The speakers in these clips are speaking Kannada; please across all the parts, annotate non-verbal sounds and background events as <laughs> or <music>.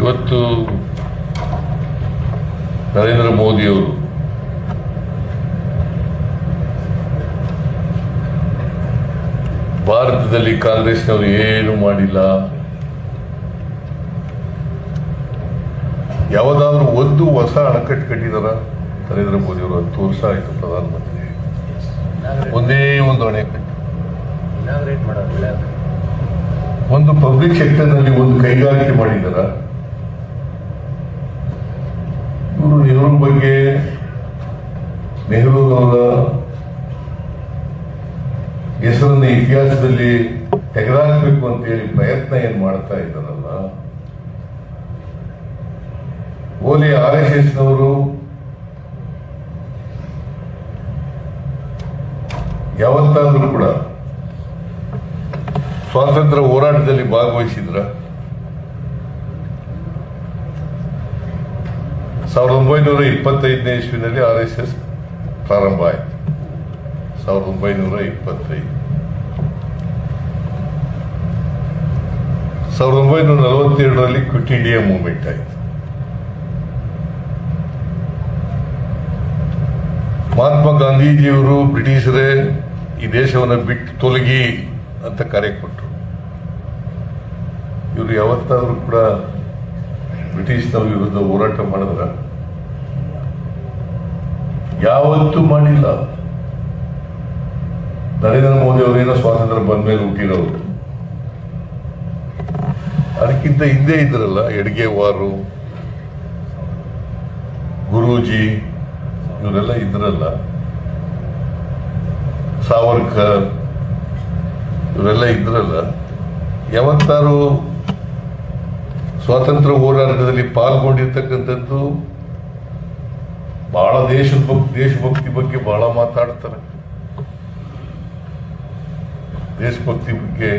ಇವತ್ತು ನರೇಂದ್ರ ಮೋದಿಯವರು ಭಾರತದಲ್ಲಿ ಕಾಂಗ್ರೆಸ್ನವರು ಏನು ಮಾಡಿಲ್ಲ? ಯಾವುದಾದ್ರೂ ಒಂದು ಹೊಸ ಅಣೆಕಟ್ಟು ಕಟ್ಟಿದಾರ ನರೇಂದ್ರ ಮೋದಿಯವರು? ಹತ್ತು ವರ್ಷ ಆಯಿತು ಪ್ರಧಾನಮಂತ್ರಿ. ಒಂದೇ ಒಂದು ಅಣೆಕಟ್ಟು. ಒಂದು ಪಬ್ಲಿಕ್ ಸೆಕ್ಟರ್ನಲ್ಲಿ ಒಂದು ಕೈಗಾರಿಕೆ ಮಾಡಿದಾರ? ನೆಹರು ಬಗ್ಗೆ ನೆಹರು ಅವರ ಹೆಸರನ್ನು ಇತಿಹಾಸದಲ್ಲಿ ತೆಗೆದಾಕಬೇಕು ಅಂತ ಹೇಳಿ ಪ್ರಯತ್ನ ಏನ್ ಮಾಡ್ತಾ ಇದ್ದಾರಲ್ಲ, ಓಲಿ ಆರ್ ಎಸ್ ಎಸ್ ನವರು ಯಾವತ್ತಾದ್ರೂ ಕೂಡ ಸ್ವಾತಂತ್ರ್ಯ ಹೋರಾಟದಲ್ಲಿ ಭಾಗವಹಿಸಿದ್ರ. ಸಾವಿರದ ಒಂಬೈನೂರ ಇಪ್ಪತ್ತೈದನೇ ಇಸ್ವಿನಲ್ಲಿ ಆರ್ ಎಸ್ ಎಸ್ ಪ್ರಾರಂಭ ಆಯಿತು. ಸಾವಿರದ ಒಂಬೈನೂರ ಇಪ್ಪತ್ತೈದು. ಸಾವಿರದ ಒಂಬೈನೂರ ನಲವತ್ತೆರಡರಲ್ಲಿ ಕ್ವಿಟ್ ಇಂಡಿಯಾ ಮೂವ್ಮೆಂಟ್ ಆಯಿತು. ಮಹಾತ್ಮ ಗಾಂಧೀಜಿಯವರು ಬ್ರಿಟಿಷರೇ ಈ ದೇಶವನ್ನು ಬಿಟ್ಟು ತೊಲಗಿ ಅಂತ ಕರೆ ಕೊಟ್ಟರು ಇವರು ಯಾವತ್ತಾದರೂ ಕೂಡ ಬ್ರಿಟಿಷ್ನವ್ರ ವಿರುದ್ಧ ಹೋರಾಟ ಮಾಡಿದ್ರ ಯಾವತ್ತೂ ಮಾಡಿಲ್ಲ. ನರೇಂದ್ರ ಮೋದಿ ಅವರೇನೋ ಸ್ವಾತಂತ್ರ್ಯ ಬಂದ ಮೇಲೆ ಹುಟ್ಟಿರೋರು. ಅದಕ್ಕಿಂತ ಹಿಂದೆ ಇದ್ರಲ್ಲ, ಎಡ್ಗೆ ವಾರು, ಗುರೂಜಿ, ಇವರೆಲ್ಲ ಇದ್ರಲ್ಲ. ಸಾವರ್ಕರ್, ಇವರೆಲ್ಲ ಇದ್ರಲ್ಲ. ಯಾವತ್ತಾರು ಸ್ವಾತಂತ್ರ್ಯ ಹೋರಾಟದಲ್ಲಿ ಪಾಲ್ಗೊಂಡಿರ್ತಕ್ಕಂಥದ್ದು ಬಹಳ ದೇಶದ ಬಗ್ಗೆ ದೇಶಭಕ್ತಿ ಬಗ್ಗೆ ಬಹಳ ಮಾತಾಡ್ತಾರೆ. ದೇಶಭಕ್ತಿ ಬಗ್ಗೆ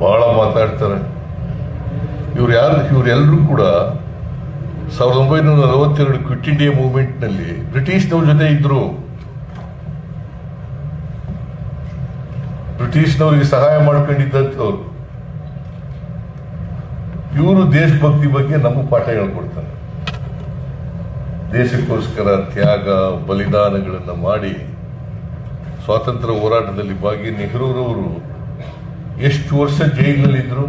ಬಹಳ ಮಾತಾಡ್ತಾರೆ. ಇವ್ರು ಯಾರು ಇವರೆಲ್ಲರೂ ಕೂಡ ಸಾವಿರದ ಒಂಬೈನೂರ ನಲವತ್ತೆರಡು ಕ್ವಿಟ್ ಇಂಡಿಯಾ ಮೂವ್ಮೆಂಟ್ನಲ್ಲಿ ಬ್ರಿಟಿಷ್ನವ್ರ ಜೊತೆ ಇದ್ರು. ಬ್ರಿಟಿಷ್ನವರಿಗೆ ಸಹಾಯ ಮಾಡ್ಕೊಂಡಿದ್ದಂಥವ್ರು. ಇವರು ದೇಶಭಕ್ತಿ ಬಗ್ಗೆ ನಮಗೆ ಪಾಠ ಹೇಳ್ಕೊಡ್ತಾರೆ. ದೇಶಕ್ಕೋಸ್ಕರ ತ್ಯಾಗ, ಬಲಿದಾನಗಳನ್ನು ಮಾಡಿ ಸ್ವಾತಂತ್ರ್ಯ ಹೋರಾಟದಲ್ಲಿ ಭಾಗಿ ನೆಹರೂರವರು ಎಷ್ಟು ವರ್ಷ ಜೈಲಿನಲ್ಲಿದ್ದರು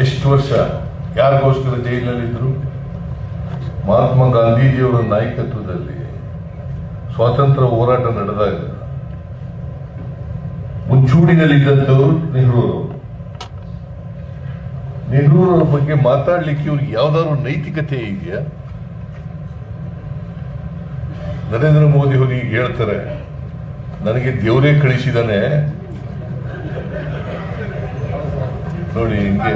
ಎಷ್ಟು ವರ್ಷ ಯಾರಿಗೋಸ್ಕರ ಜೈಲಿನಲ್ಲಿದ್ದರು ಮಹಾತ್ಮ ಗಾಂಧೀಜಿಯವರ ನಾಯಕತ್ವದಲ್ಲಿ ಸ್ವಾತಂತ್ರ್ಯ ಹೋರಾಟ ನಡೆದಾಗ ಮುಂಚೂಣಿನಲ್ಲಿದ್ದಂಥವರು ನೆಹರೂರವರು. ನೆಹರೂರವರ ಬಗ್ಗೆ ಮಾತಾಡಲಿಕ್ಕೆ ಇವ್ರಿಗೆ ಯಾವ್ದಾದ್ರು ನೈತಿಕತೆ ಇದೆಯಾ? ನರೇಂದ್ರ ಮೋದಿ ಅವರು ಹೇಳ್ತಾರೆ, ನನಗೆ ದೇವರೇ ಕಳಿಸಿದಾನೆ ನೋಡಿ ಹಿಂಗೆ.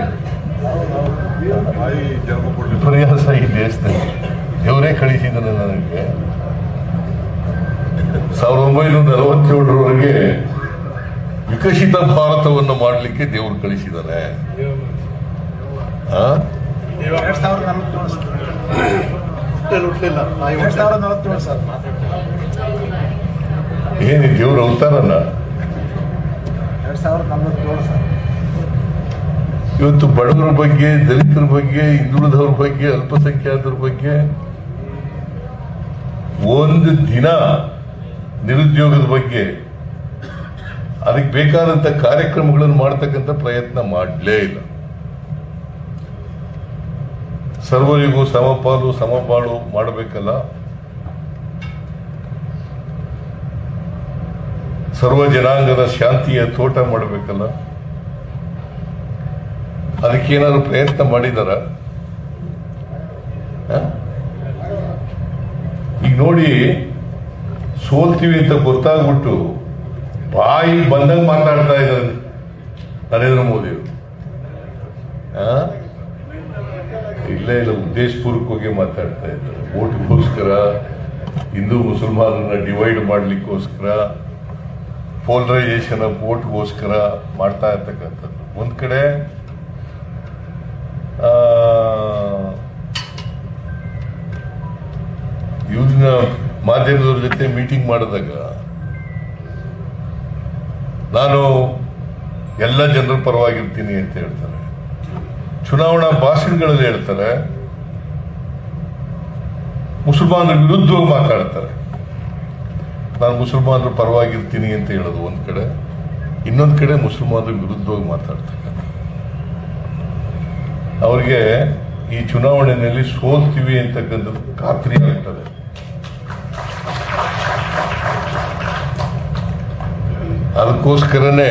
ವಿಪರ್ಯಾಸ ಈ ದೇಶದಲ್ಲಿ. ದೇವರೇ ಕಳಿಸಿದಾನೆ ನನಗೆ. ಸಾವಿರದ ಒಂಬೈನೂರ ನಲವತ್ತೇಳರವರೆಗೆ ವಿಕಸಿತ ಭಾರತವನ್ನು ಮಾಡಲಿಕ್ಕೆ ದೇವರು ಕಳಿಸಿದ್ದಾನೆ. ಆ? ಎರಡ್ ಸಾವಿರದ ನಲವತ್ತೇಳು ಹುಟ್ಟಲಿಲ್ಲ ಸಾವಿರದ ನಲವತ್ತೇಳು ಸರ್ ಏನು ದೇವ್ರ ಅವತಾರನ? ಎರಡ್ ಸಾವಿರದ ನಲವತ್ತೇಳು ಸರ್. ಇವತ್ತು ಬಡವರ ಬಗ್ಗೆ ದಲಿತರ ಬಗ್ಗೆ ಹಿಂದುಳಿದವ್ರ ಬಗ್ಗೆ ಅಲ್ಪಸಂಖ್ಯಾತರ ಬಗ್ಗೆ ಒಂದು ದಿನ ನಿರುದ್ಯೋಗದ ಬಗ್ಗೆ ಅದಕ್ಕೆ ಬೇಕಾದಂತ ಕಾರ್ಯಕ್ರಮಗಳನ್ನು ಮಾಡ್ತಕ್ಕಂಥ ಪ್ರಯತ್ನ ಮಾಡಲೇ ಇಲ್ಲ. ಸರ್ವರಿಗೂ ಸಮಪಾಲು ಸಮಪಾಲು ಮಾಡಬೇಕಲ್ಲ. ಸರ್ವ ಜನಾಂಗದ ಶಾಂತಿಯ ತೋಟ ಮಾಡಬೇಕಲ್ಲ. ಅದಕ್ಕೇನಾದ್ರು ಪ್ರಯತ್ನ ಮಾಡಿದಾರ? ಈಗ ನೋಡಿ, ಸೋಲ್ತೀವಿ ಅಂತ ಗೊತ್ತಾಗ್ಬಿಟ್ಟು ಬಾಯಿ ಬಂದಂಗೆ ಮಾತಾಡ್ತಾ ಇದ್ದಾರೆ ನರೇಂದ್ರ ಮೋದಿ ಇಲ್ಲ ಇಲ್ಲ, ಉದ್ದೇಶಪೂರ್ವಕವಾಗಿ ಮಾತಾಡ್ತಾ ಇದ್ದಾರೆ. ಓಟ್ಗೋಸ್ಕರ ಹಿಂದೂ ಮುಸಲ್ಮಾನರನ್ನ ಡಿವೈಡ್ ಮಾಡಲಿಕ್ಕೋಸ್ಕರ ಪೋಲರೈಸೇಷನ್ ಆಫ್ ಓಟ್ಗೋಸ್ಕರ ಮಾಡ್ತಾ ಇರ್ತಕ್ಕಂಥದ್ದು. ಒಂದು ಕಡೆ ಇವ್ರನ್ನ ಮಾಧ್ಯಮದವ್ರ ಜೊತೆ ಮೀಟಿಂಗ್ ಮಾಡಿದಾಗ, ನಾನು ಎಲ್ಲ ಜನರ ಪರವಾಗಿರ್ತೀನಿ ಅಂತ ಹೇಳ್ತಾರೆ. ಚುನಾವಣಾ ಭಾಷಣಗಳಲ್ಲಿ ಹೇಳ್ತಾರೆ, ಮುಸಲ್ಮಾನರ ವಿರುದ್ಧವಾಗಿ ಮಾತಾಡ್ತಾರೆ. ನಾನು ಮುಸಲ್ಮಾನರ ಪರವಾಗಿರ್ತೀನಿ ಅಂತ ಹೇಳೋದು ಒಂದು ಕಡೆ, ಇನ್ನೊಂದು ಕಡೆ ಮುಸಲ್ಮಾನರ ವಿರುದ್ಧವಾಗಿ ಮಾತಾಡ್ತಾರೆ. ಅವರಿಗೆ ಈ ಚುನಾವಣೆಯಲ್ಲಿ ಸೋಲ್ತೀವಿ ಅಂತಕ್ಕಂಥದ್ದು ಖಾತ್ರಿ ಆಗ್ತದೆ. ಅದಕ್ಕೋಸ್ಕರನೇ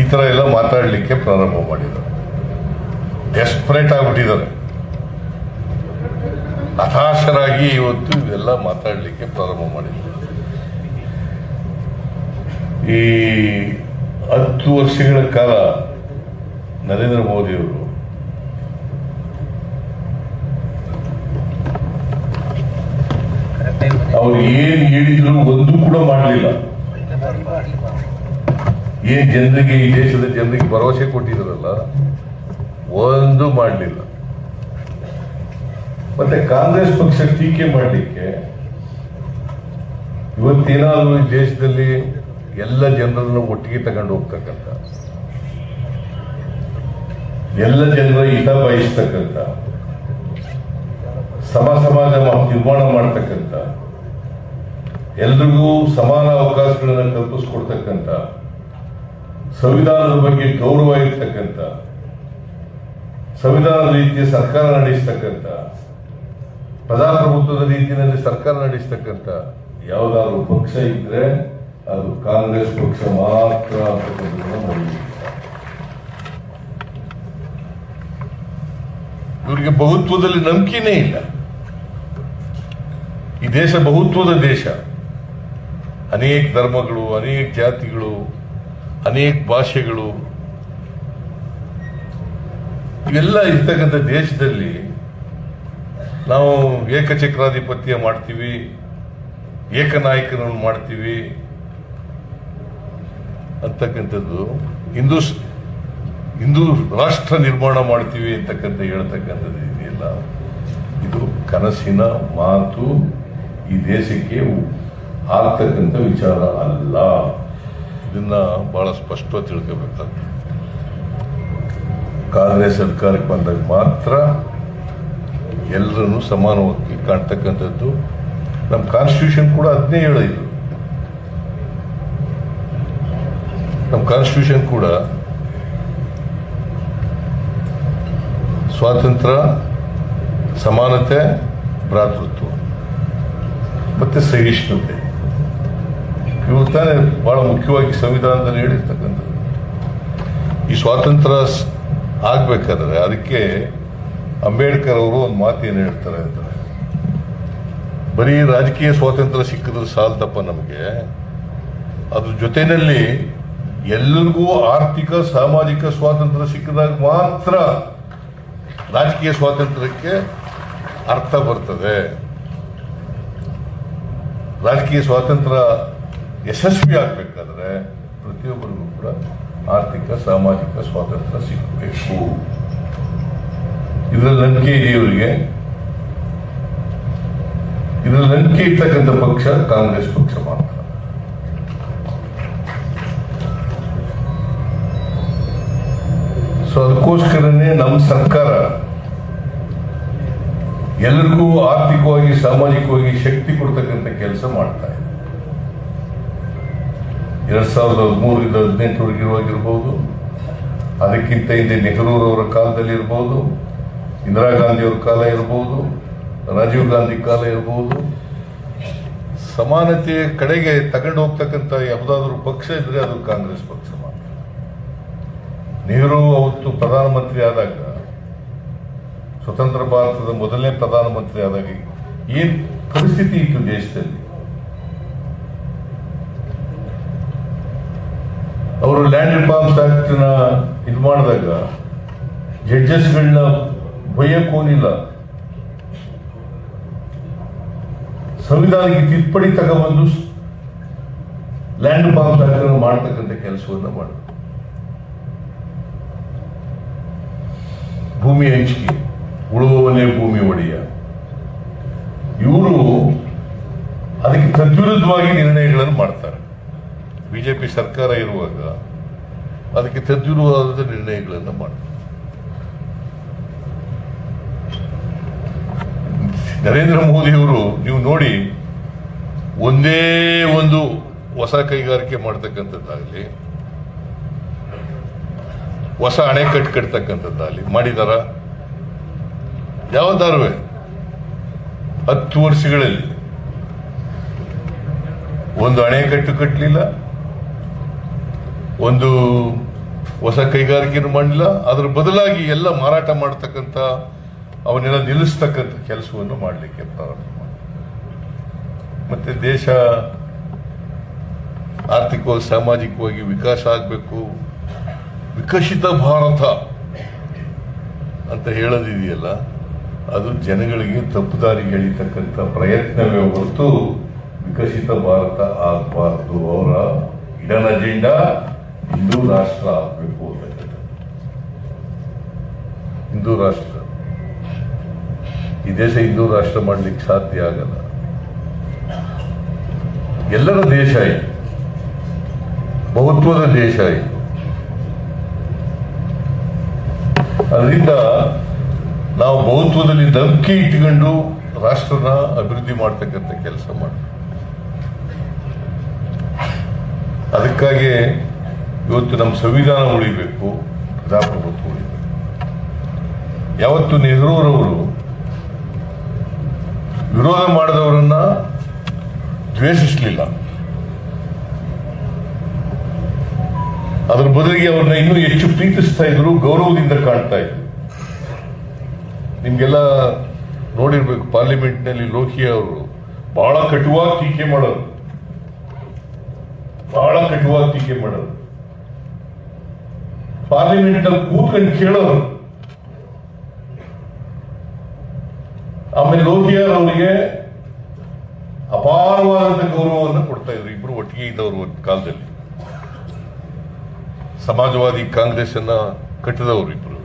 ಈ ತರ ಎಲ್ಲ ಮಾತಾಡಲಿಕ್ಕೆ ಪ್ರಾರಂಭ ಮಾಡಿದ್ದಾರೆ ಡೆಸ್ಪರೇಟ್ ಆಗಿಬಿಟ್ಟಿದ್ದಾರೆ. ಹತಾಶರಾಗಿ ಇವತ್ತು ಇವೆಲ್ಲ ಮಾತಾಡಲಿಕ್ಕೆ ಪ್ರಾರಂಭ ಮಾಡಿದ್ದಾರೆ ಈ ಹತ್ತು ವರ್ಷಗಳ ಕಾಲ ನರೇಂದ್ರ ಮೋದಿಯವರು ಅವ್ರು ಏನು ಹೇಳಿದ್ರು ಒಂದು ಕೂಡ ಮಾಡಲಿಲ್ಲ. ಏನ್ ಜನರಿಗೆ ಈ ದೇಶದ ಜನರಿಗೆ ಭರವಸೆ ಕೊಟ್ಟಿದ್ರಲ್ಲ, ಒಂದು ಮಾಡಲಿಲ್ಲ. ಮತ್ತೆ ಕಾಂಗ್ರೆಸ್ ಪಕ್ಷ ಟೀಕೆ ಮಾಡಲಿಕ್ಕೆ ಇವತ್ತೇನಾದರೂ ಈ ದೇಶದಲ್ಲಿ ಎಲ್ಲ ಜನರನ್ನು ಒಟ್ಟಿಗೆ ತಗೊಂಡು ಹೋಗ್ತಕ್ಕಂಥ, ಎಲ್ಲ ಜನರ ಹಿತ ಬಯಸ್ತಕ್ಕಂಥ, ಸಮ ಸಮಾಜ ನಿರ್ಮಾಣ ಮಾಡ್ತಕ್ಕಂಥ, ಎಲ್ರಿಗೂ ಸಮಾನ ಅವಕಾಶಗಳನ್ನು ಕಲ್ಪಿಸ್ಕೊಡ್ತಕ್ಕಂಥ ಸಂವಿಧಾನದ ಬಗ್ಗೆ ಗೌರವ ಇರ್ತಕ್ಕಂಥ, ಸಂವಿಧಾನದ ರೀತಿಯ ಸರ್ಕಾರ ನಡೆಸ್ತಕ್ಕಂಥ, ಪ್ರಜಾಪ್ರಭುತ್ವದ ರೀತಿಯಲ್ಲಿ ಸರ್ಕಾರ ನಡೆಸ್ತಕ್ಕಂಥ ಯಾವುದಾದ್ರು ಪಕ್ಷ ಇದ್ರೆ ಅದು ಕಾಂಗ್ರೆಸ್ ಪಕ್ಷ ಮಾತ್ರ ಇವರಿಗೆ ಬಹುತ್ವದಲ್ಲಿ ನಂಬಿಕೆನೇ ಇಲ್ಲ. ಈ ದೇಶ ಬಹುತ್ವದ ದೇಶ. ಅನೇಕ ಧರ್ಮಗಳು, ಅನೇಕ ಜಾತಿಗಳು ಅನೇಕ ಭಾಷೆಗಳು ಇವೆಲ್ಲ ಇರ್ತಕ್ಕಂಥ ದೇಶದಲ್ಲಿ ನಾವು ಏಕಚಕ್ರಾಧಿಪತ್ಯ ಮಾಡ್ತೀವಿ, ಏಕನಾಯಕನನ್ನು ಮಾಡ್ತೀವಿ ಅಂತಕ್ಕಂಥದ್ದು ಹಿಂದೂ ಹಿಂದೂ ರಾಷ್ಟ್ರ ನಿರ್ಮಾಣ ಮಾಡ್ತೀವಿ ಅಂತಕ್ಕಂಥ ಹೇಳ್ತಕ್ಕಂಥದ್ದು ಇದೆಯಲ್ಲ. ಇದು ಕನಸಿನ ಮಾತು ಈ ದೇಶಕ್ಕೆ ಆಗ್ತಕ್ಕಂಥ ವಿಚಾರ ಅಲ್ಲ. ಇದನ್ನ ಬಹಳ ಸ್ಪಷ್ಟವಾಗಿ ತಿಳ್ಕೋಬೇಕಾಗ್ತದೆ. ಕಾಂಗ್ರೆಸ್ ಸರ್ಕಾರಕ್ಕೆ ಬಂದಾಗ ಮಾತ್ರ ಎಲ್ಲರನ್ನು ಸಮಾನವಾಗಿ ಕಾಣ್ತಕ್ಕಂಥದ್ದು. ನಮ್ಮ ಕಾನ್ಸ್ಟಿಟ್ಯೂಷನ್ ಕೂಡ ಅದನ್ನೇ ಹೇಳಿದ್ರು ನಮ್ಮ ಕಾನ್ಸ್ಟಿಟ್ಯೂಷನ್ ಕೂಡ ಸ್ವಾತಂತ್ರ್ಯ, ಸಮಾನತೆ, ಭ್ರಾತೃತ್ವ, ಮತ್ತೆ ಸಹಿಷ್ಣುತೆ. ಇವು ತಾನೇ ಬಹಳ ಮುಖ್ಯವಾಗಿ ಸಂವಿಧಾನದಲ್ಲಿ ಹೇಳಿರ್ತಕ್ಕಂಥದ್ದು ಈ ಸ್ವಾತಂತ್ರ್ಯ ಆಗ್ಬೇಕಾದ್ರೆ ಅದಕ್ಕೆ ಅಂಬೇಡ್ಕರ್ ಅವರು ಒಂದು ಮಾತು ಏನು ಹೇಳ್ತಾರೆ ಅಂತ. ಬರೀ ರಾಜಕೀಯ ಸ್ವಾತಂತ್ರ್ಯ ಸಿಕ್ಕಿದ್ರೆ ಸಾಲ್ತಪ್ಪ ನಮಗೆ. ಅದ್ರ ಜೊತೆಯಲ್ಲಿ ಎಲ್ಲರಿಗೂ ಆರ್ಥಿಕ, ಸಾಮಾಜಿಕ ಸ್ವಾತಂತ್ರ್ಯ ಸಿಕ್ಕಿದಾಗ ಮಾತ್ರ ರಾಜಕೀಯ ಸ್ವಾತಂತ್ರ್ಯಕ್ಕೆ ಅರ್ಥ ಬರ್ತದೆ. ರಾಜಕೀಯ ಸ್ವಾತಂತ್ರ್ಯ ಯಶಸ್ವಿ ಆಗ್ಬೇಕಾದ್ರೆ ಪ್ರತಿಯೊಬ್ಬರಿಗೂ ಕೂಡ ಆರ್ಥಿಕ, ಸಾಮಾಜಿಕ ಸ್ವಾತಂತ್ರ್ಯ ಸಿಗಬೇಕು. ಇದರಲ್ಲಿ ನಂಬಿಕೆ ಇದೆ ಇವರಿಗೆ ಇದರಲ್ಲಿ ನಂಬಿಕೆ ಇರ್ತಕ್ಕಂಥ ಪಕ್ಷ ಕಾಂಗ್ರೆಸ್ ಪಕ್ಷ ಮಾತ್ರ. ಸೊ ಅದಕ್ಕೋಸ್ಕರನೇ ನಮ್ಮ ಸರ್ಕಾರ ಎಲ್ಲರಿಗೂ ಆರ್ಥಿಕವಾಗಿ, ಸಾಮಾಜಿಕವಾಗಿ ಶಕ್ತಿ ಕೊಡ್ತಕ್ಕಂಥ ಕೆಲಸ ಮಾಡ್ತಾ ಇದೆ. ಎರಡ್ ಸಾವಿರದ ಹದಿಮೂರರಿಂದ ಹದಿನೆಂಟರವರೆಗೆ ಇರುವಾಗಿರ್ಬೋದು. ಅದಕ್ಕಿಂತ ಹಿಂದೆ ನೆಹರೂರವರ ಕಾಲದಲ್ಲಿ ಇರ್ಬೋದು, ಇಂದಿರಾ ಗಾಂಧಿಯವರ ಕಾಲ ಇರ್ಬೋದು, ರಾಜೀವ್ ಗಾಂಧಿ ಕಾಲ ಇರ್ಬೋದು. ಸಮಾನತೆಯ ಕಡೆಗೆ ತಗೊಂಡು ಹೋಗ್ತಕ್ಕಂಥ ಯಾವುದಾದ್ರೂ ಪಕ್ಷ ಇದ್ರೆ ಅದು ಕಾಂಗ್ರೆಸ್ ಪಕ್ಷ ಮಾತ್ರ. ನೆಹರು ಅವತ್ತು ಪ್ರಧಾನಮಂತ್ರಿ ಆದಾಗ, ಸ್ವತಂತ್ರ ಭಾರತದ ಮೊದಲನೇ ಪ್ರಧಾನಮಂತ್ರಿ ಆದಾಗ ಏನು ಪರಿಸ್ಥಿತಿ ಇತ್ತು ದೇಶದಲ್ಲಿ? ಅವರು ಲ್ಯಾಂಡ್ ರಿಫಾರ್ಮ್ಸ್ ಆಕ್ಟ್ನ ಇದು ಮಾಡಿದಾಗ ಜಡ್ಜಸ್ಗಳನ್ನ ಬೈಯಕ್ಕೋನಿಲ್ಲ ಸಂವಿಧಾನಕ್ಕೆ ತಿದ್ದುಪಡಿ ತಗೊಬಂದು ಲ್ಯಾಂಡ್ ರಿಫಾರ್ಮ್ಸ್ ಆಕ್ಟ್ ಮಾಡ್ತಕ್ಕಂಥ ಕೆಲಸವನ್ನು ಮಾಡಿದ್ರು ಭೂಮಿ ಹಂಚಿಕೆ, ಉಳುವವನೇ ಭೂಮಿ ಒಡೆಯ. ಇವರು ಅದಕ್ಕೆ ತದ್ವಿರುದ್ಧವಾಗಿ ನಿರ್ಣಯಗಳನ್ನು ಮಾಡ್ತಾರೆ. ಬಿಜೆಪಿ ಸರ್ಕಾರ ಇರುವಾಗ ಅದಕ್ಕೆ ತದ್ವಿರುವಾದ ನಿರ್ಣಯಗಳನ್ನು ಮಾಡಿ. ನರೇಂದ್ರ ಮೋದಿಯವರು ನೀವು ನೋಡಿ ಒಂದೇ ಒಂದು ಹೊಸ ಕೈಗಾರಿಕೆ ಮಾಡ್ತಕ್ಕಂಥದ್ದಾಗಲಿ, ಹೊಸ ಅಣೆಕಟ್ಟು ಕಟ್ತಕ್ಕಂಥದ್ದಾಗಲಿ ಮಾಡಿದಾರ? ಯಾವ್ದಾರುವೆ ಹತ್ತು ವರ್ಷಗಳಲ್ಲಿ ಒಂದು ಅಣೆಕಟ್ಟು ಕಟ್ಟಲಿಲ್ಲ ಒಂದು ಹೊಸ ಕೈಗಾರಿಕೆಯನ್ನು ಮಾಡಲಿಲ್ಲ ಅದರ ಬದಲಾಗಿ ಎಲ್ಲ ಮಾರಾಟ ಮಾಡ್ತಕ್ಕಂಥ, ಅವನ್ನೆಲ್ಲ ನಿಲ್ಲಿಸ್ತಕ್ಕಂಥ ಕೆಲಸವನ್ನು ಮಾಡಲಿಕ್ಕೆ ಪ್ರಾರಂಭ ಮಾಡಿ ಮತ್ತೆ ದೇಶ ಆರ್ಥಿಕವಾಗಿ, ಸಾಮಾಜಿಕವಾಗಿ ವಿಕಾಸ ಆಗಬೇಕು. ವಿಕಸಿತ ಭಾರತ ಅಂತ ಹೇಳೋದಿದೆಯಲ್ಲ, ಅದು ಜನಗಳಿಗೆ ತಪ್ಪು ದಾರಿಗೆ ಎಳಿತಕ್ಕಂಥ ಪ್ರಯತ್ನವೇ ಹೊರತು ವಿಕಸಿತ ಭಾರತ ಆಗಬಾರ್ದು. ಅವರ ಇಡನ್ ಅಜೆಂಡಾ ಹಿಂದೂ ರಾಷ್ಟ್ರ ಆಗಬೇಕು ಹಿಂದೂ ರಾಷ್ಟ್ರ. ಈ ದೇಶ ಹಿಂದೂ ರಾಷ್ಟ್ರ ಮಾಡ್ಲಿಕ್ಕೆ ಸಾಧ್ಯ ಆಗಲ್ಲ. ಎಲ್ಲರ ದೇಶ ಇದು. ಬಹುತ್ವದ ದೇಶ ಇದು. ಅದರಿಂದ ನಾವು ಬಹುತ್ವದಲ್ಲಿ ನಂಬಿಕೆ ಇಟ್ಕೊಂಡು ರಾಷ್ಟ್ರನ ಅಭಿವೃದ್ಧಿ ಮಾಡ್ತಕ್ಕಂಥ ಕೆಲಸ ಮಾಡ ಅದಕ್ಕಾಗಿ ಇವತ್ತು ನಮ್ಮ ಸಂವಿಧಾನ ಉಳಿಬೇಕು, ಪ್ರಜಾಪ್ರಭುತ್ವ ಉಳಿಬೇಕು. ಯಾವತ್ತು ನೆಹರೂರವರು ವಿರೋಧ ಮಾಡಿದವರನ್ನ ದ್ವೇಷಿಸಲಿಲ್ಲ. ಅದರ ಬದಲಿಗೆ ಅವ್ರನ್ನ ಇನ್ನೂ ಹೆಚ್ಚು ಪ್ರೀತಿಸ್ತಾ ಇದ್ರು, ಗೌರವದಿಂದ ಕಾಣ್ತಾ ಇದ್ರು. ನಿಮ್ಗೆಲ್ಲ ನೋಡಿರ್ಬೇಕು, ಪಾರ್ಲಿಮೆಂಟ್ನಲ್ಲಿ ಲೋಹಿಯಾ ಅವರು ಬಹಳ ಕಟುವಾಗಿ ಟೀಕೆ ಮಾಡೋರು. ಬಹಳ ಕಟುವಾಗಿ ಟೀಕೆ ಮಾಡೋರು. ಪಾರ್ಲಿಮೆಂಟ್ ಅಲ್ಲಿ ಕೂತ್ಕೊಂಡು ಕೇಳೋರು. ಆಮೇಲೆ ಲೋಹಿಯಾರ್ ಅವರಿಗೆ ಅಪಾರವಾದಂತ ಗೌರವವನ್ನು ಕೊಡ್ತಾ ಇದ್ರು. ಇಬ್ರು ಒಟ್ಟಿಗೆ ಇದ್ದವರು ಒಂದು ಕಾಲದಲ್ಲಿ. ಸಮಾಜವಾದಿ ಕಾಂಗ್ರೆಸ್ ಅನ್ನ ಕಟ್ಟಿದವರು ಇಬ್ರು.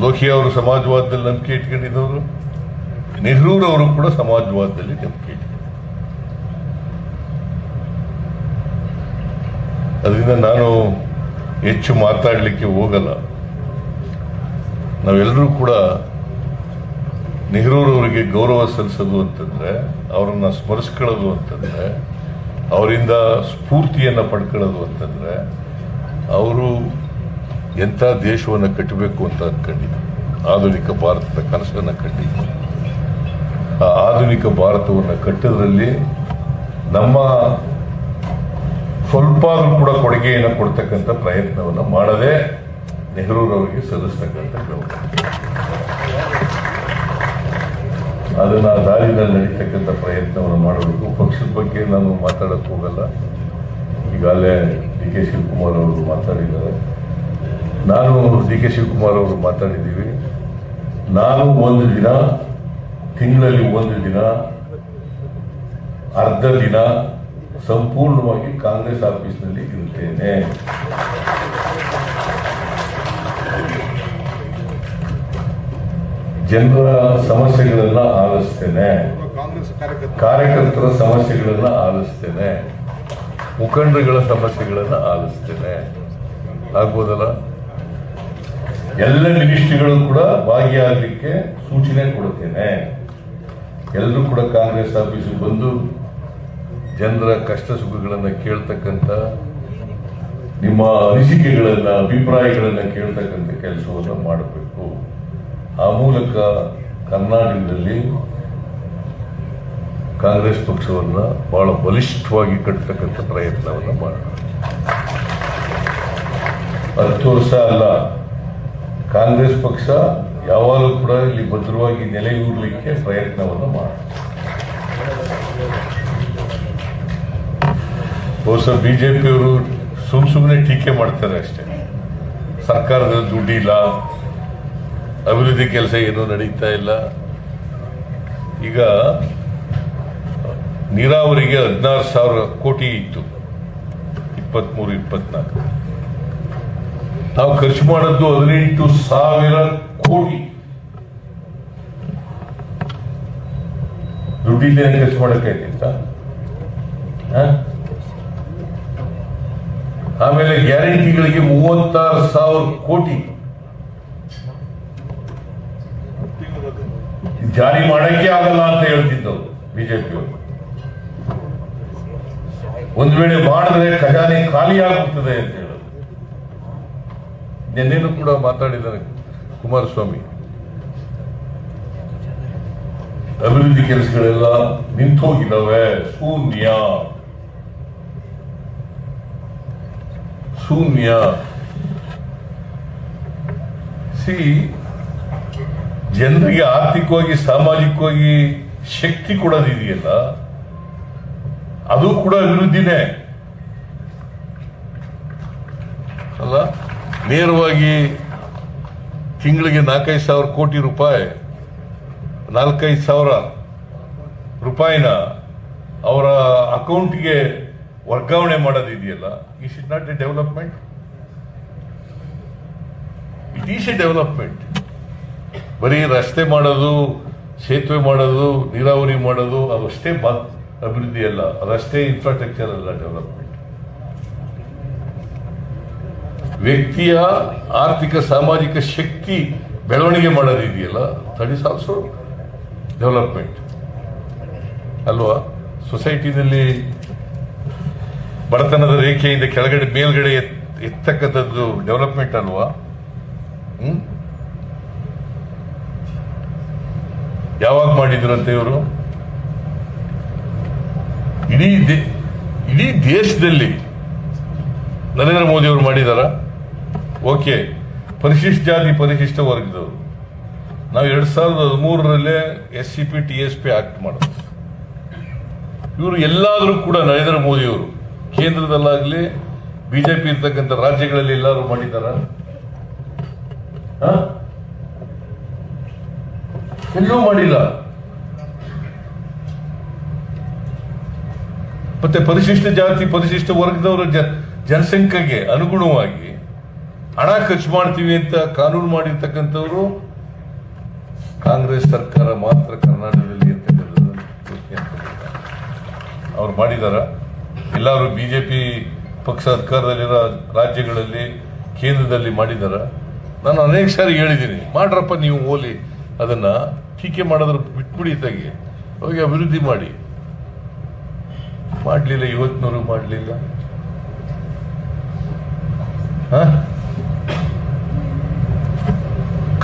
ಲೋಹಿಯಾ ಅವರು ಸಮಾಜವಾದದಲ್ಲಿ ನಂಬಿಕೆ ಇಟ್ಕೊಂಡಿದ್ದವರು. ನೆಹರೂರವರು ಕೂಡ ಸಮಾಜವಾದದಲ್ಲಿ ನಂಬಿಕೆ ಇಟ್ಕೊಂಡಿದ್ರು ಅದರಿಂದ ನಾನು ಹೆಚ್ಚು ಮಾತಾಡಲಿಕ್ಕೆ ಹೋಗಲ್ಲ. ನಾವೆಲ್ಲರೂ ಕೂಡ ನೆಹರೂರವರಿಗೆ ಗೌರವ ಸಲ್ಲಿಸೋದು ಅಂತಂದರೆ, ಅವರನ್ನು ಸ್ಮರಿಸ್ಕೊಳ್ಳೋದು ಅಂತಂದರೆ, ಅವರಿಂದ ಸ್ಫೂರ್ತಿಯನ್ನು ಪಡ್ಕೊಳ್ಳೋದು ಅಂತಂದರೆ, ಅವರು ಎಂಥ ದೇಶವನ್ನು ಕಟ್ಟಬೇಕು ಅಂತ ಅಂದ್ಕೊಂಡಿದ್ರು ಆಧುನಿಕ ಭಾರತದ ಕನಸನ್ನು ಕಟ್ಟಿದ್ರು ಆ ಆಧುನಿಕ ಭಾರತವನ್ನು ಕಟ್ಟೋದ್ರಲ್ಲಿ ನಮ್ಮ ಸ್ವಲ್ಪ ಕೂಡ ಕೊಡುಗೆಯನ್ನು ಕೊಡ್ತಕ್ಕಂಥ ಪ್ರಯತ್ನವನ್ನು ಮಾಡದೆ ನೆಹರೂರವರಿಗೆ ಸಲ್ಲಿಸ್ತಕ್ಕಂಥ ಅದನ್ನು ಆ ದಾರಿನಲ್ಲಿ ನಡೀತಕ್ಕಂಥ ಪ್ರಯತ್ನವನ್ನು ಮಾಡಬೇಕು ಪಕ್ಷದ ಬಗ್ಗೆ ನಾನು ಮಾತಾಡಕ್ಕೆ ಹೋಗಲ್ಲ. ಈಗಾಗಲೇ ಡಿ ಕೆ ಶಿವಕುಮಾರ್ ಅವರು ಮಾತಾಡಿದ್ದಾರೆ. ನಾನು ಡಿ ಕೆ ಶಿವಕುಮಾರ್ ಅವರು ಮಾತಾಡಿದ್ದೀವಿ. ನಾನು ಒಂದು ದಿನ, ತಿಂಗಳಲ್ಲಿ ಒಂದು ದಿನ, ಅರ್ಧ ದಿನ ಸಂಪೂರ್ಣವಾಗಿ ಕಾಂಗ್ರೆಸ್ ಆಫೀಸ್ನಲ್ಲಿ ಇರುತ್ತೇನೆ ಜನರ ಸಮಸ್ಯೆಗಳೆಲ್ಲ ಆಲಿಸ್ತೇನೆ. ಕಾರ್ಯಕರ್ತರ ಸಮಸ್ಯೆಗಳನ್ನ ಆಲಿಸ್ತೇನೆ. ಮುಖಂಡರುಗಳ ಸಮಸ್ಯೆಗಳನ್ನ ಆಲಿಸ್ತೇನೆ. ಆಗ್ಬೋದಲ್ಲ? ಎಲ್ಲ ಮಿನಿಸ್ಟ್ರಿಗಳು ಕೂಡ ಭಾಗಿಯಾಗಲಿಕ್ಕೆ ಸೂಚನೆ ಕೊಡುತ್ತೇನೆ ಎಲ್ಲರೂ ಕೂಡ ಕಾಂಗ್ರೆಸ್ ಆಫೀಸಿಗೆ ಬಂದು ಜನರ ಕಷ್ಟ ಸುಖಗಳನ್ನ ಕೇಳ್ತಕ್ಕಂಥ ನಿಮ್ಮ ಅನಿಸಿಕೆಗಳನ್ನ, ಅಭಿಪ್ರಾಯಗಳನ್ನ ಕೇಳ್ತಕ್ಕಂಥ ಕೆಲಸವನ್ನು ಮಾಡಬೇಕು. ಆ ಮೂಲಕ ಕರ್ನಾಟಕದಲ್ಲಿ ಕಾಂಗ್ರೆಸ್ ಪಕ್ಷವನ್ನ ಬಹಳ ಬಲಿಷ್ಠವಾಗಿ ಕಟ್ಟತಕ್ಕಂಥ ಪ್ರಯತ್ನವನ್ನು ಮಾಡಬೇಕು ಹತ್ತು ವರ್ಷ ಅಲ್ಲ. ಕಾಂಗ್ರೆಸ್ ಪಕ್ಷ ಯಾವಾಗಲೂ ಕೂಡ ಇಲ್ಲಿ ಭದ್ರವಾಗಿ ನೆಲೆಯೂರಲಿಕ್ಕೆ ಪ್ರಯತ್ನವನ್ನು ಮಾಡೋಣ. ಬಹುಶಃ ಪಿಯವರು ಸುಮ್ ಸುಮ್ಮನೆ ಟೀಕೆ ಮಾಡ್ತಾರೆ ಅಷ್ಟೇ. ಸರ್ಕಾರದಲ್ಲಿ ದುಡ್ಡಿಲ್ಲ, ಅಭಿವೃದ್ಧಿ ಕೆಲಸ ಏನೂ ನಡೀತಾ ಇಲ್ಲ. ಈಗ ನೀರಾವರಿಗೆ ಹದಿನಾರು ಸಾವಿರ ಕೋಟಿ ಇತ್ತು. ಇಪ್ಪತ್ಮೂರು, ಇಪ್ಪತ್ನಾಲ್ಕು. ನಾವು ಖರ್ಚು ಮಾಡಿದ್ದು ಹದಿನೆಂಟು ಸಾವಿರ ಕೋಟಿ. ದುಡ್ಡಿಲ್ಲ ಖರ್ಚು ಮಾಡಕ್ಕಾಯ್ತಿತ್ತ? ಆಮೇಲೆ ಗ್ಯಾರಂಟಿಗಳಿಗೆ ಮೂವತ್ತಾರು ಸಾವಿರ ಕೋಟಿ. ಜಾರಿ ಮಾಡಕ್ಕೆ ಆಗಲ್ಲ ಅಂತ ಹೇಳ್ತಿದ್ದವು ಬಿಜೆಪಿಯವರು. ಒಂದ್ ವೇಳೆ ಮಾಡಿದ್ರೆ ಖಜಾನೆ ಖಾಲಿ ಆಗುತ್ತದೆ ಅಂತ ಹೇಳೋದು. ನಿನ್ನೇನು ಕೂಡ ಮಾತಾಡಿದ್ದಾರೆ ಕುಮಾರಸ್ವಾಮಿ. ಅಭಿವೃದ್ಧಿ ಕೆಲಸಗಳೆಲ್ಲ ನಿಂತೋಗಿದ್ದಾವೆ. ಶೂನ್ಯ. ಶೂನ್ಯ. ಸಿ, ಜನರಿಗೆ ಆರ್ಥಿಕವಾಗಿ, ಸಾಮಾಜಿಕವಾಗಿ ಶಕ್ತಿ ಕೊಡೋದಿದೆಯಲ್ಲ, ಅದು ಕೂಡ ಅಭಿವೃದ್ಧಿನೇ. ಅಲ್ಲ, ನೇರವಾಗಿ ತಿಂಗಳಿಗೆ ನಾಲ್ಕೈದು ಸಾವಿರ ಕೋಟಿ ರೂಪಾಯಿ, ನಾಲ್ಕೈದು ಸಾವಿರ ರೂಪಾಯಿನ ಅವರ ಅಕೌಂಟ್ಗೆ ವರ್ಗಾವಣೆ ಮಾಡೋದಿದೆಯಲ್ಲ is it not a development it is a development ಬರೀ ರಸ್ತೆ ಮಾಡೋದು, ಸೇತುವೆ ಮಾಡೋದು, ನೀರಾವರಿ ಮಾಡೋದು ಅವಷ್ಟೇ ಬಾ ಅಭಿವೃದ್ಧಿ ಅಲ್ಲ. ರಸ್ತೆ ಇನ್ಫ್ರಾಸ್ಟ್ರಕ್ಚರ್ ಅಲ್ಲ ಡೆವಲಪ್ಮೆಂಟ್ ವ್ಯಕ್ತಿಯ ಆರ್ಥಿಕ, ಸಾಮಾಜಿಕ ಶಕ್ತಿ ಬೆಳವಣಿಗೆ ಮಾಡೋದಿದೆಯಲ್ಲ ದಟ್ ಇಸ್ ಆಲ್ಸೋ ಡೆವಲಪ್ಮೆಂಟ್ ಅಲ್ವಾ? ಸೊಸೈಟಿನಲ್ಲಿ ಬಡತನದ ರೇಖೆಯಿಂದ ಕೆಳಗಡೆ, ಮೇಲ್ಗಡೆ ಎತ್- ಎತ್ತಕ್ಕಂಥದ್ದು ಡೆವಲಪ್ಮೆಂಟ್ ಅಲ್ವಾ? ಯಾವಾಗ ಮಾಡಿದ್ರಂತೆ ಇವರು? ಇಡೀ ಇಡೀ ದೇಶದಲ್ಲಿ ನರೇಂದ್ರ ಮೋದಿ ಅವರು ಮಾಡಿದಾರ? ಓಕೆ. ಪರಿಶಿಷ್ಟ ಜಾತಿ, ಪರಿಶಿಷ್ಟ ವರ್ಗದವರು. ನಾವು ಎರಡ್ ಸಾವಿರದ ಹದಿಮೂರರಲ್ಲೇ S C P T S P act ಮಾಡೋದು. ಇವರು ಎಲ್ಲಾದರೂ ಕೂಡ ನರೇಂದ್ರ ಕೇಂದ್ರದಲ್ಲಾಗಲಿ ಬಿಜೆಪಿ ಇರ್ತಕ್ಕಂಥ ರಾಜ್ಯಗಳಲ್ಲಿ ಎಲ್ಲರೂ ಮಾಡಿದ್ದಾರ? ಎಲ್ಲೂ ಮಾಡಿಲ್ಲ ಮತ್ತೆ ಪರಿಶಿಷ್ಟ ಜಾತಿ, ಪರಿಶಿಷ್ಟ ವರ್ಗದವರ ಜ- ಜನಸಂಖ್ಯೆಗೆ ಅನುಗುಣವಾಗಿ ಹಣ ಖರ್ಚು ಮಾಡ್ತೀವಿ ಅಂತ ಕಾನೂನು ಮಾಡಿರ್ತಕ್ಕಂಥವರು ಕಾಂಗ್ರೆಸ್ ಸರ್ಕಾರ ಮಾತ್ರ ಕರ್ನಾಟಕದಲ್ಲಿ. ಅವ್ರು ಮಾಡಿದಾರ ಎಲ್ಲರೂ ಬಿಜೆಪಿ ಪಕ್ಷ ಅಧಿಕಾರದಲ್ಲಿರೋ ರಾಜ್ಯಗಳಲ್ಲಿ, ಕೇಂದ್ರದಲ್ಲಿ ಮಾಡಿದಾರ. ನಾನು ಅನೇಕ ಸಾರಿ ಹೇಳಿದ್ದೀನಿ, ಮಾಡ್ರಪ್ಪ ನೀವು ಓಲಿ, ಅದನ್ನ ಟೀಕೆ ಮಾಡೋದ್ರ ಬಿಟ್ಬಿಡಿ ತೆಗಿ. ಹೋಗಿ ಅಭಿವೃದ್ಧಿ ಮಾಡಿ. ಮಾಡಲಿಲ್ಲ ಇವತ್ತಿನವರು ಮಾಡಲಿಲ್ಲ.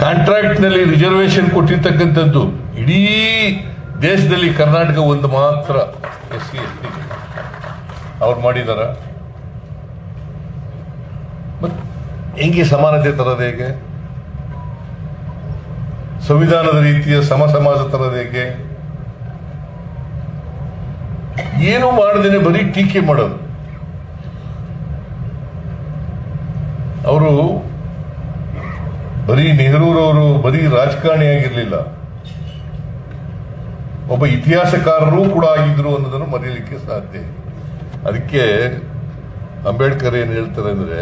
ಕಾಂಟ್ರಾಕ್ಟ್ನಲ್ಲಿ ರಿಸರ್ವೇಶನ್ ಕೊಟ್ಟಿರ್ತಕ್ಕಂಥದ್ದು ಇಡೀ ದೇಶದಲ್ಲಿ ಕರ್ನಾಟಕ ಒಂದು ಮಾತ್ರ. S C, S T. ಅವ್ರು ಮಾಡಿದಾರ. ಹೆಂಗೆ ಸಮಾನತೆ ತರೋದು ಹೇಗೆ? ಸಂವಿಧಾನದ ರೀತಿಯ ಸಮ ಸಮಾಜ ತರೋದು ಹೇಗೆ? ಏನು ಮಾಡದೇನೆ ಬರೀ ಟೀಕೆ ಮಾಡೋದು. ಅವರು ಬರೀ ನೆಹರೂರವರು ಬರೀ ರಾಜಕಾರಣಿಯಾಗಿರ್ಲಿಲ್ಲ ಒಬ್ಬ ಇತಿಹಾಸಕಾರರೂ ಕೂಡ ಆಗಿದ್ರು ಅನ್ನೋದನ್ನು ಮರೆಯಲಿಕ್ಕೆ ಸಾಧ್ಯ ಇಲ್ಲ. ಅದಕ್ಕೆ ಅಂಬೇಡ್ಕರ್ ಏನು ಹೇಳ್ತಾರೆ ಅಂದರೆ,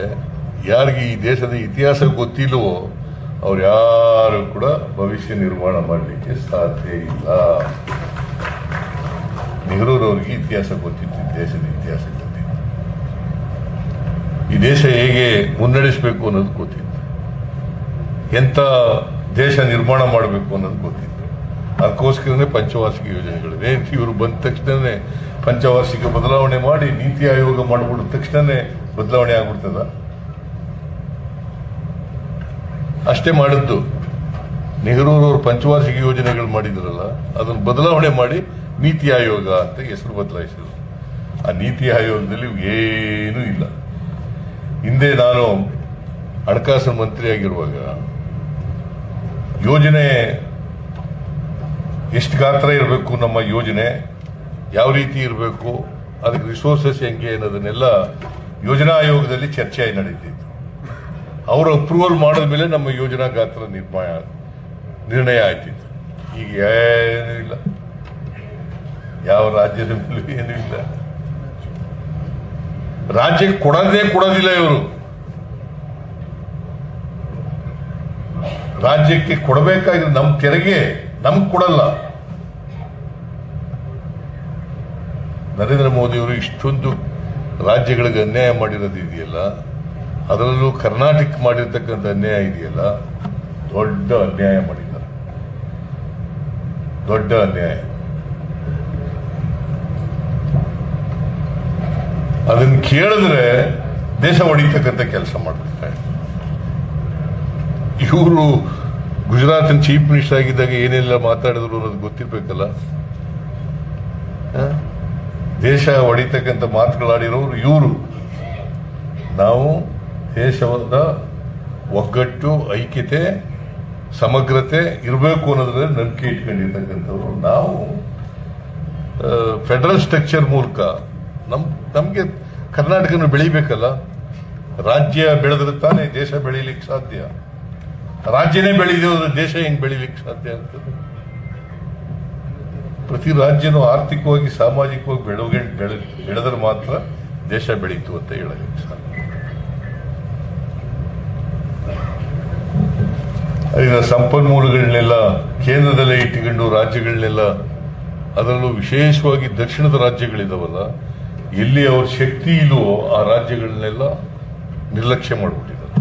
ಯಾರಿಗೆ ಈ ದೇಶದ ಇತಿಹಾಸ ಗೊತ್ತಿಲ್ಲವೋ ಅವ್ರು ಯಾರು ಕೂಡ ಭವಿಷ್ಯ ನಿರ್ಮಾಣ ಮಾಡಲಿಕ್ಕೆ ಸಾಧ್ಯ ಇಲ್ಲ. ನೆಹರೂರವ್ರಿಗೆ ಇತಿಹಾಸ ಗೊತ್ತಿತ್ತು ದೇಶದ ಇತಿಹಾಸ ಗೊತ್ತಿತ್ತು. ಈ ದೇಶ ಹೇಗೆ ಮುನ್ನಡೆಸಬೇಕು ಅನ್ನೋದು ಗೊತ್ತಿತ್ತು. ಎಂಥ ದೇಶ ನಿರ್ಮಾಣ ಮಾಡಬೇಕು ಅನ್ನೋದು ಗೊತ್ತಿತ್ತು. ಅದಕ್ಕೋಸ್ಕರನೇ ಪಂಚವಾರ್ಷಿಕ ಯೋಜನೆಗಳಿವೆ. ಇವರು ಬಂದ ತಕ್ಷಣನೇ ಪಂಚವಾರ್ಷಿಕ ಬದಲಾವಣೆ ಮಾಡಿ ನೀತಿ ಆಯೋಗ ಮಾಡಿಬಿಟ್ಟ ತಕ್ಷಣನೇ ಬದಲಾವಣೆ ಆಗ್ಬಿಡ್ತದ? ಅಷ್ಟೇ ಮಾಡಿದ್ದು. ನೆಹರೂರವರು ಪಂಚವಾರ್ಷಿಕ ಯೋಜನೆಗಳು ಮಾಡಿದ್ರಲ್ಲ, ಅದನ್ನು ಬದಲಾವಣೆ ಮಾಡಿ ನೀತಿ ಆಯೋಗ ಅಂತ ಹೆಸರು ಬದಲಾಯಿಸಿದ್ರು. ಆ ನೀತಿ ಆಯೋಗದಲ್ಲಿ ಏನೂ ಇಲ್ಲ. ಹಿಂದೆ ನಾನು ಹಣಕಾಸು ಮಂತ್ರಿ ಆಗಿರುವಾಗ ಯೋಜನೆ ಎಷ್ಟು ಗಾತ್ರ ಇರಬೇಕು ನಮ್ಮ ಯೋಜನೆ? ಯಾವ ರೀತಿ ಇರಬೇಕು, ಅದಕ್ಕೆ ರಿಸೋರ್ಸಸ್ ಹೆಂಗೆ ಅನ್ನೋದನ್ನೆಲ್ಲ ಯೋಜನಾ ಆಯೋಗದಲ್ಲಿ ಚರ್ಚೆ ನಡೀತಿತ್ತು. ಅವರು ಅಪ್ರೂವಲ್ ಮಾಡಿದ ಮೇಲೆ ನಮ್ಮ ಯೋಜನಾ ಗಾತ್ರ ನಿರ್ಮಾಣ, ನಿರ್ಣಯ ಆಯ್ತಿತ್ತು. ಈಗ ಏನೂ ಇಲ್ಲ. ಯಾವ ರಾಜ್ಯದ ಮೇಲೂ ಏನೂ ಇಲ್ಲ. ರಾಜ್ಯಕ್ಕೆ ಕೊಡೋದೇ ಕೊಡೋದಿಲ್ಲ ಇವರು. ರಾಜ್ಯಕ್ಕೆ ಕೊಡಬೇಕಾಗಿರೋ ನಮ್ಮ ತೆರಿಗೆ ನಮ್ಗೆ ಕೊಡಲ್ಲ. ನರೇಂದ್ರ ಮೋದಿ ಅವರು ಇಷ್ಟೊಂದು ರಾಜ್ಯಗಳಿಗೆ ಅನ್ಯಾಯ ಮಾಡಿರೋದು ಇದೆಯಲ್ಲ, ಅದರಲ್ಲೂ ಕರ್ನಾಟಕ ಮಾಡಿರ್ತಕ್ಕಂಥ ಅನ್ಯಾಯ ಇದೆಯಲ್ಲ, ದೊಡ್ಡ ಅನ್ಯಾಯ ಮಾಡಿದ್ದಾರೆ. ದೊಡ್ಡ ಅನ್ಯಾಯ. ಅದನ್ನು ಕೇಳಿದ್ರೆ ದೇಶ ಹೊಡಿತಕ್ಕಂಥ ಕೆಲಸ ಮಾಡ್ತಾರೆ ಇವರು ಗುಜರಾತಿನ ಚೀಫ್ ಮಿನಿಸ್ಟರ್ ಆಗಿದ್ದಾಗ ಏನೆಲ್ಲ ಮಾತಾಡಿದ್ರು ಅನ್ನೋದು ಗೊತ್ತಿರ್ಬೇಕಲ್ಲ? ಹ? ದೇಶ ಹೊಡಿತಕ್ಕಂಥ ಮಾತುಗಳಾಡಿರೋರು ಇವರು. ನಾವು ದೇಶದ ಒಗ್ಗಟ್ಟು, ಐಕ್ಯತೆ, ಸಮಗ್ರತೆ ಇರಬೇಕು ಅನ್ನೋದ್ರಲ್ಲಿ ನಂಬಿಕೆ ಇಟ್ಕೊಂಡಿರ್ತಕ್ಕಂಥವ್ರು. ನಾವು ಫೆಡರಲ್ ಸ್ಟ್ರಕ್ಚರ್ ಮೂಲಕ ನಮ್, ನಮಗೆ ಕರ್ನಾಟಕನ ಬೆಳಿಬೇಕಲ್ಲ. ರಾಜ್ಯ ಬೆಳೆದ್ರೆ ತಾನೇ ದೇಶ ಬೆಳೀಲಿಕ್ಕೆ ಸಾಧ್ಯ. ರಾಜ್ಯನೇ ಬೆಳೆದಿದೆ ದೇಶ ಹೆಂಗ್ ಬೆಳೀಲಿಕ್ಕೆ ಸಾಧ್ಯ ಆಗ್ತದೆ ಪ್ರತಿ ರಾಜ್ಯನೂ ಆರ್ಥಿಕವಾಗಿ, ಸಾಮಾಜಿಕವಾಗಿ ಬೆಳವಣಿಗೆ, ಬೆಳೆ, ಬೆಳೆದ್ರೆ ಮಾತ್ರ ದೇಶ ಬೆಳೀತು ಅಂತ ಹೇಳಲಿಕ್ಕೆ ಸಾಧ್ಯ ಈಗ ಸಂಪನ್ಮೂಲಗಳನ್ನೆಲ್ಲ ಕೇಂದ್ರದಲ್ಲೇ ಇಟ್ಟುಕೊಂಡು, ರಾಜ್ಯಗಳನ್ನೆಲ್ಲ ಅದರಲ್ಲೂ ವಿಶೇಷವಾಗಿ ದಕ್ಷಿಣದ ರಾಜ್ಯಗಳಿದಾವಲ್ಲ, ಎಲ್ಲಿ ಅವ್ರ ಶಕ್ತಿ ಇಲ್ಲವೋ ಆ ರಾಜ್ಯಗಳನ್ನೆಲ್ಲ ನಿರ್ಲಕ್ಷ್ಯ ಮಾಡಿಬಿಟ್ಟಿದ್ದಾರೆ.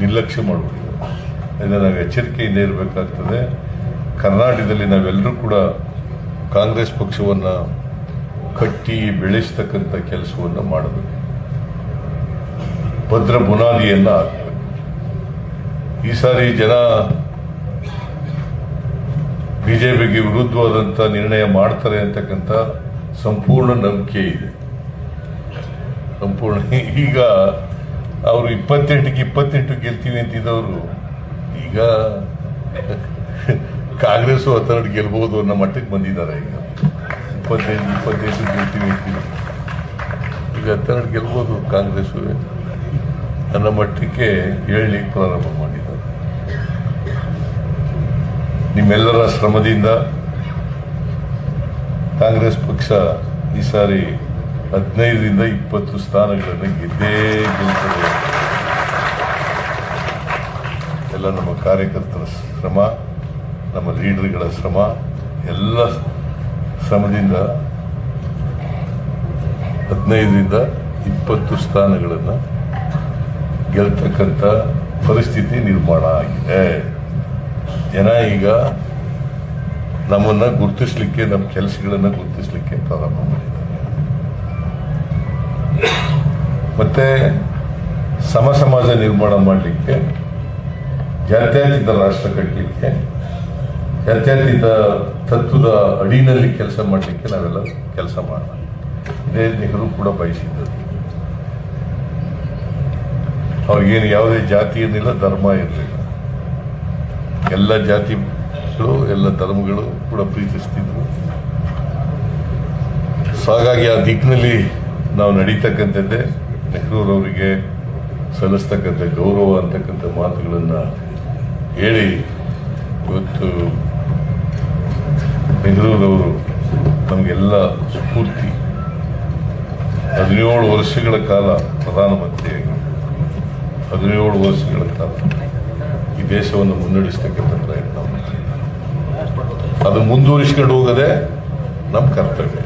ನಿರ್ಲಕ್ಷ್ಯ ಮಾಡಿಬಿಟ್ಟಿದ್ದಾರೆ. ಇದನ್ನ ನಾವು ಎಚ್ಚರಿಕೆಯಿಂದ ಇರಬೇಕಾಗ್ತದೆ. ಕರ್ನಾಟಕದಲ್ಲಿ ನಾವೆಲ್ಲರೂ ಕೂಡ ಕಾಂಗ್ರೆಸ್ ಪಕ್ಷವನ್ನು ಕಟ್ಟಿ ಬೆಳೆಸ್ತಕ್ಕಂಥ ಕೆಲಸವನ್ನು ಮಾಡಬೇಕು ಭದ್ರ ಬುನಾದಿಯನ್ನ ಹಾಕಬೇಕು. ಈ ಸಾರಿ ಜನ ಬಿಜೆಪಿಗೆ ವಿರುದ್ಧವಾದಂಥ ನಿರ್ಣಯ ಮಾಡ್ತಾರೆ ಅಂತಕ್ಕಂಥ ಸಂಪೂರ್ಣ ನಂಬಿಕೆ ಇದೆ. ಸಂಪೂರ್ಣ <laughs> ಈಗ ಅವರು ಇಪ್ಪತ್ತೆಂಟಕ್ಕೆ ಇಪ್ಪತ್ತೆಂಟು ಗೆಲ್ತೀವಿ ಅಂತಿದ್ದವರು, ಈಗ ಕಾಂಗ್ರೆಸ್ ಹತ್ತೆರಡು ಗೆಲ್ಬಹುದು ಅನ್ನೋ ಮಟ್ಟಕ್ಕೆ ಬಂದಿದ್ದಾರೆ ಈಗ. ಇಪ್ಪತ್ತೈದು ಇಪ್ಪತ್ತೈದು ಗೆಲ್ತೀವಿ ಇರ್ತೀವಿ ಈಗ ಹತ್ತೆರಡು ಗೆಲ್ಬೋದು ಕಾಂಗ್ರೆಸ್ ಅನ್ನೋ ಮಟ್ಟಕ್ಕೆ ಹೇಳಿ ಪ್ರಾರಂಭ ಮಾಡಿದ್ದಾರೆ. ನಿಮ್ಮೆಲ್ಲರ ಶ್ರಮದಿಂದ ಕಾಂಗ್ರೆಸ್ ಪಕ್ಷ ಈ ಸಾರಿ ಹದಿನೈದರಿಂದ ಇಪ್ಪತ್ತು ಸ್ಥಾನಗಳನ್ನು ಗೆದ್ದೇ ಗೆಲ್ತದೆ. ಎಲ್ಲ ನಮ್ಮ ಕಾರ್ಯಕರ್ತರ ಶ್ರಮ. ನಮ್ಮ ಲೀಡರ್ಗಳ ಶ್ರಮ, ಎಲ್ಲ ಶ್ರಮದಿಂದ ಹದಿನೈದರಿಂದ ಇಪ್ಪತ್ತು ಸ್ಥಾನಗಳನ್ನು ಗೆಲ್ತಕ್ಕಂಥ ಪರಿಸ್ಥಿತಿ ನಿರ್ಮಾಣ ಆಗಿದೆ. ಜನ ಈಗ ನಮ್ಮನ್ನು ಗುರುತಿಸಲಿಕ್ಕೆ, ನಮ್ಮ ಕೆಲಸಗಳನ್ನು ಗುರುತಿಸಲಿಕ್ಕೆ ಪ್ರಾರಂಭ ಮಾಡಿದ್ದಾರೆ. ಮತ್ತೆ ಸಮ ಸಮಾಜ ನಿರ್ಮಾಣ ಮಾಡಲಿಕ್ಕೆ ಜಾತ್ಯತೀತ ರಾಷ್ಟ್ರ ಕಟ್ಟಲಿಕ್ಕೆ ಜಾತ್ಯತೀತ ತತ್ವದ ಅಡಿನಲ್ಲಿ ಕೆಲಸ ಮಾಡಲಿಕ್ಕೆ ನಾವೆಲ್ಲ ಕೆಲಸ ಮಾಡೋಣ ಇದೇ ನೆಹರು ಕೂಡ ಬಯಸಿದ್ದರು. ಅವ್ರಿಗೇನು ಯಾವುದೇ ಜಾತಿ ಏನಿಲ್ಲ, ಧರ್ಮ ಇರಲಿಲ್ಲ. ಎಲ್ಲ ಜಾತಿಗಳು, ಎಲ್ಲ ಧರ್ಮಗಳು ಕೂಡ ಪ್ರೀತಿಸ್ತಿದ್ರು. ಸೊ ಹಾಗಾಗಿ ಆ ದಿಕ್ಕಿನಲ್ಲಿ ನಾವು ನಡೀತಕ್ಕಂಥದ್ದೇ ನೆಹರೂರವರಿಗೆ ಸಲ್ಲಿಸ್ತಕ್ಕಂಥ ಗೌರವ ಅಂತಕ್ಕಂಥ ಮಾತುಗಳನ್ನು ಹೇಳಿ ಇವತ್ತು ನೆಹರೂರವರು ನಮಗೆಲ್ಲ ಸ್ಫೂರ್ತಿ. ಹದಿನೇಳು ವರ್ಷಗಳ ಕಾಲ ಪ್ರಧಾನಮಂತ್ರಿಯಾಗಿ. ಹದಿನೇಳು ವರ್ಷಗಳ ಕಾಲ ಈ ದೇಶವನ್ನು ಮುನ್ನಡೆಸ್ತಕ್ಕಂಥ ಪ್ರಯತ್ನ ಅದು ಮುಂದುವರಿಸ್ಕೊಂಡು ಹೋಗೋದೇ ನಮ್ಮ ಕರ್ತವ್ಯ.